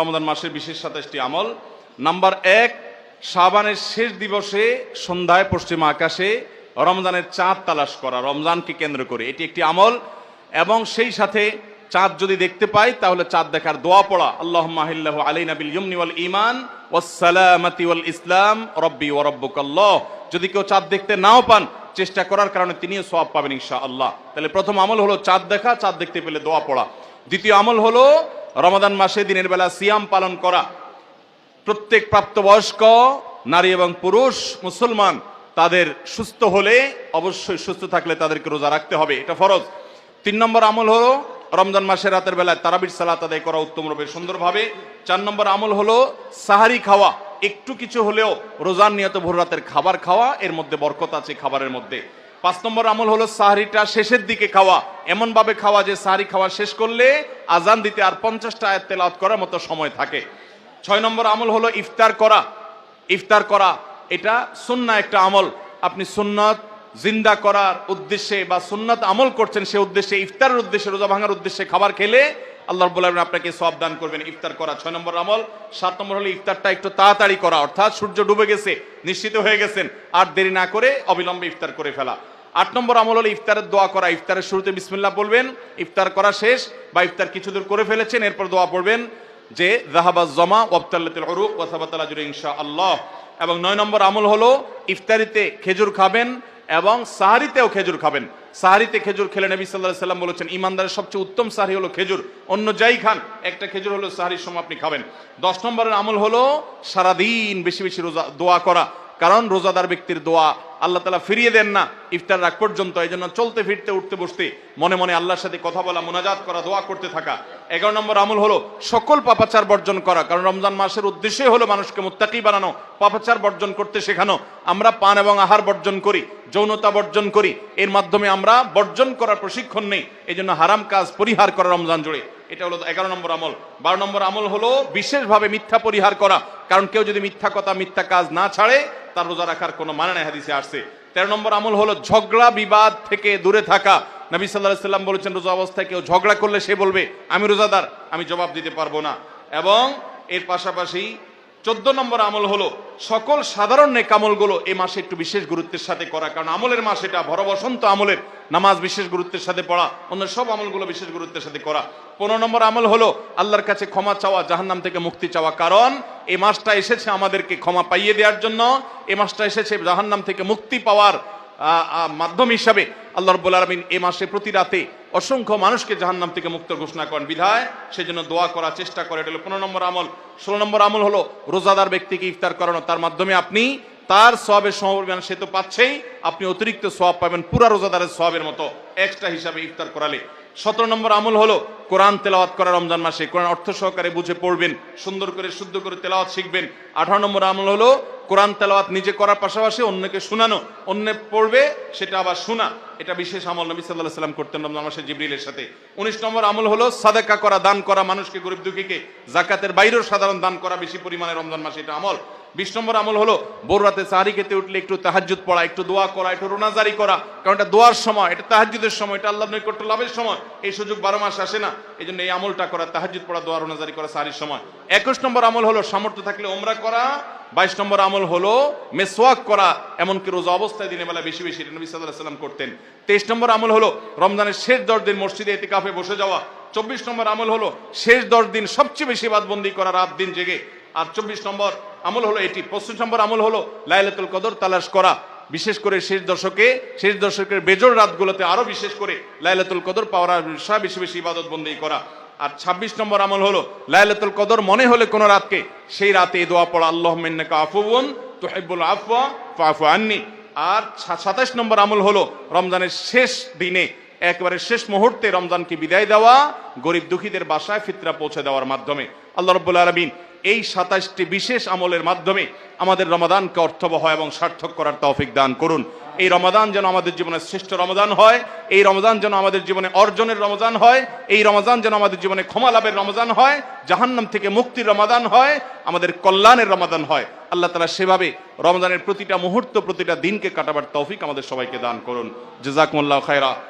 রমজান মাসের বিশেষ সাতাশটি আমল। নাম্বার এক, শাবানের শেষ দিবসে সন্ধ্যায় পশ্চিম আকাশে রমজানের চাঁদ তালাশ করা, রমজানকে কেন্দ্র করে। এটি একটি আমল এবং সেই সাথে চাঁদ যদি দেখতে পাই, তাহলে চাঁদ দেখার দোয়া পড়া। আল্লাহ মাহিল্লাহ আলী নাবিল ইয়মনি ওয়াল ইমান ওয়াসালামাতি ওয়াল ইসলাম, রব্বি ও রব্বুকাল্লাহ যদি কেউ চাঁদ দেখতে নাও পান, চেষ্টা করার কারণে তিনিও সব পাবেন ইনশা আল্লাহ তাহলে প্রথম আমল হলো চাঁদ দেখা, চাঁদ দেখতে পেলে দোয়া পড়া। দ্বিতীয় আমল হলো রমাদান মাসে দিনের বেলা সিয়াম পালন করা। প্রত্যেক প্রাপ্তবয়স্ক, নারী এবং পুরুষ, মুসলমান, তাদের সুস্থ হলে অবশ্যই সুস্থ থাকলে তাদেরকে রোজা রাখতে হবে। এটা ফরজ। তিন নম্বর আমল হলো রমজান মাসের রাতের বেলায় তারাবির সালাত আদায় করা উত্তম রূপে সুন্দরভাবে। চার নম্বর আমল হলো সাহারি খাওয়া। একটু কিছু হলেও রোজার নিয়ত ভোর রাতের খাবার খাওয়া, এর মধ্যে বরকত আছে খাবারের মধ্যে। পাঁচ নম্বর আমল হলো সাহারিটা শেষের দিকে খাওয়া। এমন ভাবে খাওয়া যে সাহারি খাওয়া শেষ করলে আজান দিতে আর পঞ্চাশটা আয়াত তেলাওয়াত করার মতো সময় থাকে। ছয় নম্বর আমল হলো ইফতার করা। ইফতার করা, এটা সুন্না একটা আমল। আপনি সুন্নত জিন্দা করার উদ্দেশ্যে বা সুন্নত আমল করছেন সে উদ্দেশ্যে, ইফতারের উদ্দেশ্যে, রোজা ভাঙার উদ্দেশ্যে খাবার খেলে আল্লাহ রব্বুল আলামিন আপনাকে সব দান করবেন, ইফতার করা। ছয় নম্বর আমল, সাত নম্বর হলো ইফতারটা একটু তাড়াতাড়ি করা, অর্থাৎ সূর্য ডুবে গেছে, নিশ্চিত হয়ে গেছেন, আর দেরি না করে অবিলম্বে ইফতার করে ফেলা। আট নম্বর আমল হলো ইফতারের দোয়া করা, ইফতারের শুরুতে বিসমিল্লাহ বলবেন, ইফতার করা শেষ, বা ইফতার কিছু দূর করে ফেলেছেন, এরপর দোয়া পড়বেন যে জাহাবাজ জমা ওয়াবতাল্লাতিল সাবাতাল আজরু এবং নয় নম্বর আমল হলো ইফতারিতে খেজুর খাবেন এবং সাহারিতেও খেজুর খাবেন। সাহারিতে খেজুর খেলে নবী সাল্লাহ সাল্লাম বলেছেন, ইমানদারের সবচেয়ে উত্তম সাহারি হলো খেজুর। অন্য যাই খান, একটা খেজুর হলো সাহারির সময় আপনি খাবেন। দশ নম্বরের আমল হলো সারাদিন বেশি বেশি রোজা দোয়া করা। কারণ রোজাদার ব্যক্তির দোয়া আল্লাহ তালা ফিরিয়ে দেন না, ইফতার রাগ পর্যন্ত এই জন্য চলতে ফিরতে, উঠতে বসতে, মনে মনে আল্লাহর সাথে কথা বলা, মোনাজাত করা, দোয়া করতে থাকা। এগারো নম্বর আমল হলো সকল পাপাচার বর্জন করা, কারণ রমজান মাসের উদ্দেশ্যই হলো মানুষকে মুত্তাকি বানানো, পাপাচার বর্জন করতে শেখানো। আমরা পান এবং আহার বর্জন করি, যৌনতা বর্জন করি, এর মাধ্যমে আমরা বর্জন করার প্রশিক্ষণ নেই এই জন্য হারাম কাজ পরিহার করা রমজান জুড়ে। এটা হলো এগারো নম্বর আমল। বারো নম্বর আমল হলো বিশেষভাবে মিথ্যা পরিহার করা, কারণ কেউ যদি মিথ্যা কথা, মিথ্যা কাজ না ছাড়ে তার রোজা রাখার কোনো মানে নাই, হাদিসে আসছে। তেরো নম্বর আমল হলো ঝগড়া, বিবাদ থেকে দূরে থাকা। নবী সাল্লাহ সাল্লাম বলেছেন, রোজা অবস্থায় কেউ ঝগড়া করলে সে বলবে, আমি রোজাদার, আমি জবাব দিতে পারব না। এবং এর পাশাপাশি চোদ্দ নম্বর আমল হলো, সকল সাধারণ নেকামলগুলো এ মাসে একটু বিশেষ গুরুত্বের সাথে করা। কারণ আমলের মাস এটা ভরবসন্ত আমলের নামাজ বিশেষ গুরুত্বের সাথে পড়া, অন্য সব আমলগুলো বিশেষ গুরুত্বের সাথে করা। পনেরো নম্বর আমল হলো, আল্লাহর কাছে ক্ষমা চাওয়া, জাহান্নাম থেকে মুক্তি চাওয়া। কারণ এই মাসটা এসেছে আমাদেরকে ক্ষমা পাইয়ে দেওয়ার জন্য। এই মাসটা এসেছে জাহান্নাম থেকে মুক্তি পাওয়ার মাধ্যম হিসাবে। আল্লাহ রব্বুল আলমিন এ মাসে প্রতি রাতে অসংখ্য মানুষকে জাহান্নাম থেকে মুক্ত ঘোষণা করেন বিধায়। সেজন্য দোয়া করার চেষ্টা করে। এটা হলো পনেরো নম্বর আমল। ষোলো নম্বর আমল হলো, রোজাদার ব্যক্তিকে ইফতার করানো। তার মাধ্যমে আপনি তার সবের সমপরিমাণ সে তো পাচ্ছেই। আপনি অতিরিক্ত সব পাবেন পুরা রোজাদারের সবের মতো। এক্সট্রা হিসাবে ইফতার করালে। সতেরো নম্বর আমল হলো কোরআন তেলাওয়াত করা রমজান মাসে। কোরআন অর্থ সহকারে বুঝে পড়বেন, সুন্দর করে, শুদ্ধ করে তেলাওয়াত শিখবেন। আঠারো নম্বর আমল হলো কোরআন তেলাওয়াত নিজে করার পাশাপাশি অন্যকে শোনানো। অন্য পড়বে, সেটা আবার শোনা। এটা বিশেষ আমল নবী সাল্লাহ সাল্লাম করতেন রমজান মাসে জিবরিলের সাথে। উনিশ নম্বর আমল হলো সাদেকা করা, দান করা মানুষকে, গরিব দুঃখীকে। জাকাতের বাইরেও সাধারণ দান করা বেশি পরিমাণে রমজান মাসে এটা আমল। বিশ নম্বর আমল হলো, ভোর রাতে সাহারি খেতে উঠলে একটু তাহাজ্জুদ পড়া, একটু দোয়া করা, একটু রোনাজারি করা। কারণ এটা দোয়ার সময়, এটা তাহাজ্জুদের সময়, এটা আল্লাহ নৈকট্য লাভের সময়। এই সুযোগ বারো মাস আসে না, এই জন্য এই আমলটা করা, তাহাজ্জুদ পড়া, দোয়া রোনাজারি করা সাহারির সময়। একুশ নম্বর আমল হলো, সামর্থ্য থাকলে ওমরা করা। বাইশ নম্বর আমল হলো, মেসওয়াক করা, এমনকি রোজা অবস্থায় দিনের বেলা বেশি বেশি নবী সাল্লাহ সাল্লাম করতেন। তেইশ নম্বর আমল হলো, রমজানের শেষ দশ দিন মসজিদে এতে কাফে বসে যাওয়া। চব্বিশ নম্বর আমল হলো, শেষ দশ দিন সবচেয়ে বেশি বাদবন্দি করা, রাত দিন জেগে। আর চব্বিশ নম্বর আমল হলো এটি। পঁচিশ নম্বর আমল হলো লাইলাতুল কদর তালাশ করা। বিশেষ করে শেষ দশকে, শেষ দশকের বেজর রাতগুলোতে আরও বিশেষ করে লাইলাতুল কদর পাওয়ার বিষয় বেশি বেশি ইবাদত বন্দি করা। আর ২৬ নম্বর আমল হলো লাইলাতুল কদর মনে হলে কোনো রাতকে, সেই রাতে দোয়া পড়া আল্লাহ মিন্নাকা আফুবুন তুহিব্বুল আফওয়া ফাফু আন্নি। আর সাতাশ নম্বর আমল হলো রমজানের শেষ দিনে একেবারে শেষ মুহূর্তে রমজানকে বিদায় দেওয়া, গরিব দুঃখীদের বাসায় ফিতরা পৌঁছে দেওয়ার মাধ্যমে। আল্লাহ রব্বুল আলমিন এই সাতাশটি বিশেষ আমলের মাধ্যমে আমাদের রমাদানকে অর্থবহ এবং সার্থক করার তৌফিক দান করুন। এই রমাদান যেন আমাদের জীবনে শ্রেষ্ঠ রমজান হয়, এই রমজান যেন আমাদের জীবনে অর্জনের রমজান হয়, এই রমজান যেন আমাদের জীবনে ক্ষমা লাভের রমজান হয়, জাহান্নাম থেকে মুক্তির রমাদান হয়, আমাদের কল্যাণের রমাদান হয়। আল্লাহ তালা সেভাবে রমজানের প্রতিটা মুহূর্ত, প্রতিটা দিনকে কাটাবার তৌফিক আমাদের সবাইকে দান করুন। জাজাকুমুল্লাহ খায়রা